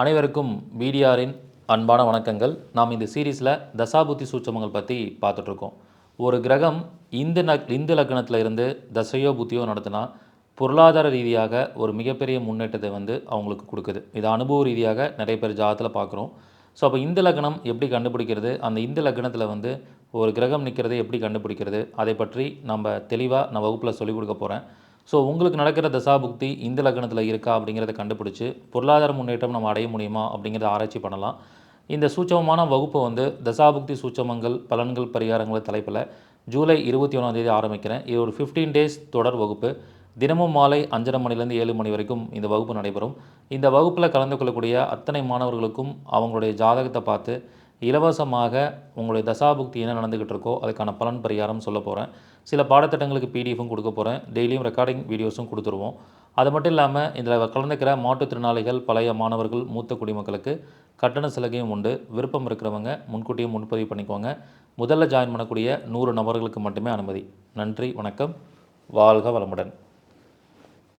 அனைவருக்கும் பிடிஆரின் அன்பான வணக்கங்கள். நாம் இந்த சீரீஸில் தசாபுத்தி சூட்சமங்கள் பற்றி பார்த்துட்ருக்கோம். ஒரு கிரகம் இந்த நக் இந்த லக்னத்தில் இருந்து தசையோ புத்தியோ நடத்தினா பொருளாதார ரீதியாக ஒரு மிகப்பெரிய முன்னேற்றத்தை வந்து அவங்களுக்கு கொடுக்குது. இது அனுபவ ரீதியாக நிறைய பேர் ஜாதத்தில் பார்க்குறோம். ஸோ அப்போ இந்த லக்னம் எப்படி கண்டுபிடிக்கிறது? அந்த இந்த லக்னத்தில் வந்து ஒரு கிரகம் நிற்கிறதை எப்படி கண்டுபிடிக்கிறது? அதை பற்றி நம்ம தெளிவாக நான் வகுப்பில் சொல்லிக் கொடுக்க போகிறேன் ஸோ உங்களுக்கு நடக்கிற தசாபுக்தி இந்த லக்னத்தில் இருக்கா அப்படிங்கிறத கண்டுபிடிச்சு பொருளாதார முன்னேற்றம் நம்ம அடைய முடியுமா அப்படிங்கிறத ஆராய்ச்சி பண்ணலாம். இந்த சூட்சமமான வகுப்பு வந்து தசாபுக்தி சூட்சமங்கள் பலன்கள் பரிகாரங்கள் தலைப்பில் ஜூலை இருபத்தி ஒன்றாந்தேதி ஆரம்பிக்கிறேன். இது ஒரு ஃபிஃப்டீன் டேஸ் தொடர் வகுப்பு. தினமும் மாலை அஞ்சரை மணிலேருந்து ஏழு மணி வரைக்கும் இந்த வகுப்பு நடைபெறும். இந்த வகுப்பில் கலந்து கொள்ளக்கூடிய அத்தனை மாணவர்களுக்கும் அவங்களுடைய ஜாதகத்தை பார்த்து இலவசமாக உங்களுடைய தசாபுக்தி என்ன நடந்துக்கிட்டு இருக்கோ அதுக்கான பலன் பரிகாரம் சொல்ல போகிறேன் சில பாடத்திட்டங்களுக்கு பிடிஎஃபும் கொடுக்க போகிறேன் டெய்லியும் ரெக்கார்டிங் வீடியோஸும் கொடுத்துருவோம். அது மட்டும் இல்லாமல் இதில் கலந்துக்கிற மாற்றுத்திறனாளிகள் பழைய மாணவர்கள் மூத்த குடிமக்களுக்கு கட்டண சலுகையும் உண்டு. விருப்பம் இருக்கிறவங்க முன்கூட்டியே முன்பதிவு பண்ணிக்கோங்க. முதல்ல ஜாயின் பண்ணக்கூடிய நூறு நபர்களுக்கு மட்டுமே அனுமதி. நன்றி வணக்கம். வாழ்க வளமுடன்.